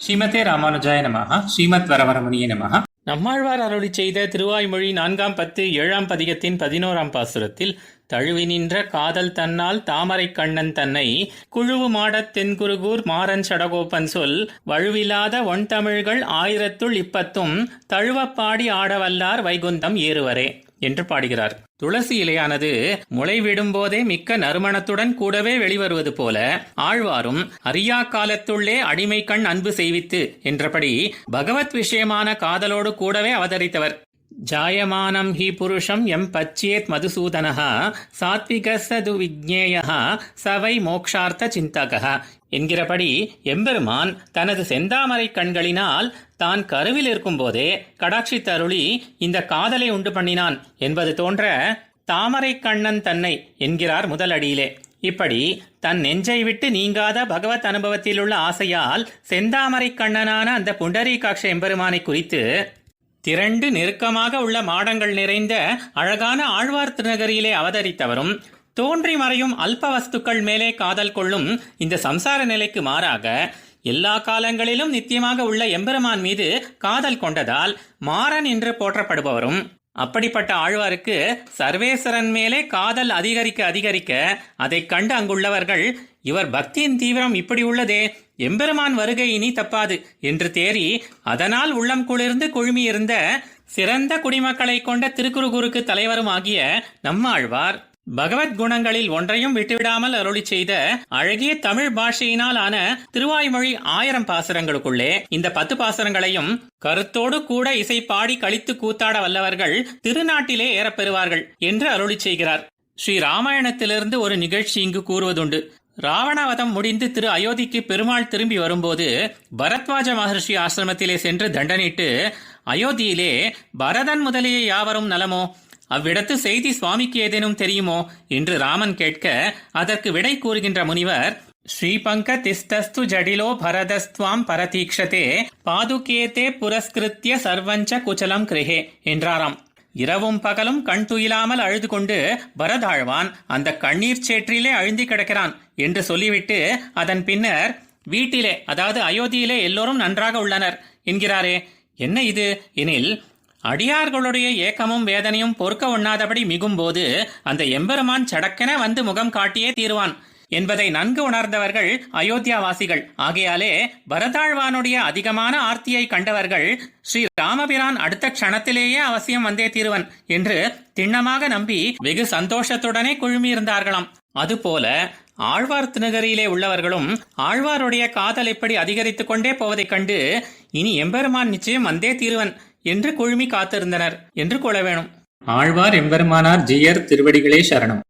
ஸ்ரீமதே ராமானுஜாய நமஹ ஸ்ரீமத் வரவரமணிய நமஹ. நம்மாழ்வார் அருளி செய்த திருவாய்மொழி நான்காம் பத்து ஏழாம் பதிகத்தின் பதினோராம் பாசுரத்தில் தழுவி நின்ற காதல் தன்னால் தாமரை கண்ணன் தன்னை குழுவு மாடத் தென்குருகூர் மாறன் சடகோப்பன் சொல் வழுவிலாத ஒன்தமிழ்கள் ஆயிரத்துள் இப்பத்தும் தழுவப்பாடி ஆடவல்லார் வைகுந்தம் ஏறுவரே. என்று பாடுகிறார். துளசி இலையானது முளை விடும்போதே மிக்க நறுமணத்துடன் கூடவே வெளிவருவது போல ஆழ்வாரும் அரியா காலத்துள்ளே அடிமை கண் அன்பு செய்வித்து என்றபடி பகவத் விஷயமான காதலோடு கூடவே அவதரித்தவர். ஜாயமானம் ஹி புருஷம் எம் பச்சேத் மதுசூதனः சாத்விக சது விஜ்ஞேய சவை மோக்ஷார்த்த சிந்தக என்கிறபடி எம்பெருமான் தனது செந்தாமரை கண்களினால் தான் கருவில் இருக்கும்போதே கடாட்சி தருளி இந்த காதலை உண்டு பண்ணினான் என்பது தோன்ற தாமரை கண்ணன் தன்னை என்கிறார் முதல் அடியிலே இப்படி தன் நெஞ்சை விட்டு நீங்காத பகவத் அனுபவத்தில் உள்ள ஆசையால் செந்தாமரை கண்ணனான அந்த புண்டரீகாட்ச எம்பெருமானை குறித்து திரண்டு நெருக்கமாக உள்ள மாடங்கள் நிறைந்த அழகான ஆழ்வார் திருநகரியிலே அவதரித்தவரும் தோன்றி மறையும் அல்ப வஸ்துக்கள் மேலே காதல் கொள்ளும் இந்த சம்சார நிலைக்கு மாறாக எல்லா காலங்களிலும் நித்தியமாக உள்ள எம்பெருமான் மீது காதல் கொண்டதால் மாறன் என்று போற்றப்படுபவரும் அப்படிப்பட்ட ஆழ்வாருக்கு சர்வேஸ்வரன் மேலே காதல் அதிகரிக்க அதிகரிக்க அதைக் கண்டு அங்குள்ளவர்கள் இவர் பக்தியின் தீவிரம் இப்படி உள்ளதே எம்பெருமான் வருகை இனி தப்பாது என்று தேறி அதனால் உள்ளம் குளிர்ந்து குழுமியிருந்த சிறந்த குடிமக்களை கொண்ட திருக்குறுகுருக்கு தலைவரும் ஆகிய நம்மாழ்வார். பகவத் குணங்களில் ஒன்றையும் விட்டுவிடாமல் அருளி செய்த அழகிய தமிழ் பாஷையினால் ஆன திருவாய்மொழி ஆயிரம் பாசுரங்களுக்குள்ளே இந்த பத்து பாசுரங்களையும் கருத்தோடு கூட இசை பாடி கழித்து கூத்தாட வல்லவர்கள் திருநாட்டிலே ஏறப்பெறுவார்கள் என்று அருளி செய்கிறார். ஸ்ரீ ராமாயணத்திலிருந்து ஒரு நிகழ்ச்சி இங்கு கூறுவதுண்டு. ராவணவதம் முடிந்து திரு அயோத்திக்கு பெருமாள் திரும்பி வரும்போது பரத்வாஜ மகர்ஷி ஆசிரமத்திலே சென்று தண்டனிட்டு அயோத்தியிலே பரதன் முதலிய யாவரும் நலமோ? அவ்விடத்து செய்தி சுவாமிக்கு ஏதேனும் தெரியுமோ? என்று ராமன் கேட்க அதற்கு விடை கூறுகின்ற முனிவர் ஸ்ரீபங்க திஸ்தஸ்து ஜடிலோ பரதஸ்துவாம் பரதீக்ஷதே பாதுகேதே புரஸ்கிருத்திய சர்வஞ்ச குச்சலம் கிரகே என்றாராம். இரவும் பகலும் கண் துயிலாமல் அழுது கொண்டு பரதாழ்வான் அந்த கண்ணீர் சேற்றிலே அழுந்தி கிடக்கிறான் என்று சொல்லிவிட்டு அதன் பின்னர் வீட்டிலே அதாவது அயோத்தியிலே எல்லோரும் நன்றாக உள்ளனர் என்கிறாரே. என்ன இது? எனில் அடியார்களுடைய ஏக்கமும் வேதனையும் பொறுக்க உண்ணாதபடி மிகும்போது அந்த எம்பெருமான் சடக்கென வந்து முகம் காட்டியே தீருவான் என்பதை நன்கு உணர்ந்தவர்கள் அயோத்தியாவாசிகள். ஆகையாலே பரதாழ்வானுடைய அதிகமான ஆர்த்தியை கண்டவர்கள் ஸ்ரீ ராமபிரான் அடுத்த க்ஷணத்திலேயே அவசியம் வந்தே தீருவன் என்று திண்ணமாக நம்பி வெகு சந்தோஷத்துடனே குழுமியிருந்தார்களாம். அதுபோல ஆழ்வார் திருநகரியிலே உள்ளவர்களும் ஆழ்வாருடைய காதல் இப்படி அதிகரித்துக் கொண்டே போவதைக் கண்டு இனி எம்பெருமான் நிச்சயம் வந்தே தீருவன். என்று குழுமி காத்திருந்தனர். என்று கொள்ள வேணும். ஆழ்வார் எம்பெருமானார் ஜீயர் திருவடிகளே சரணம்.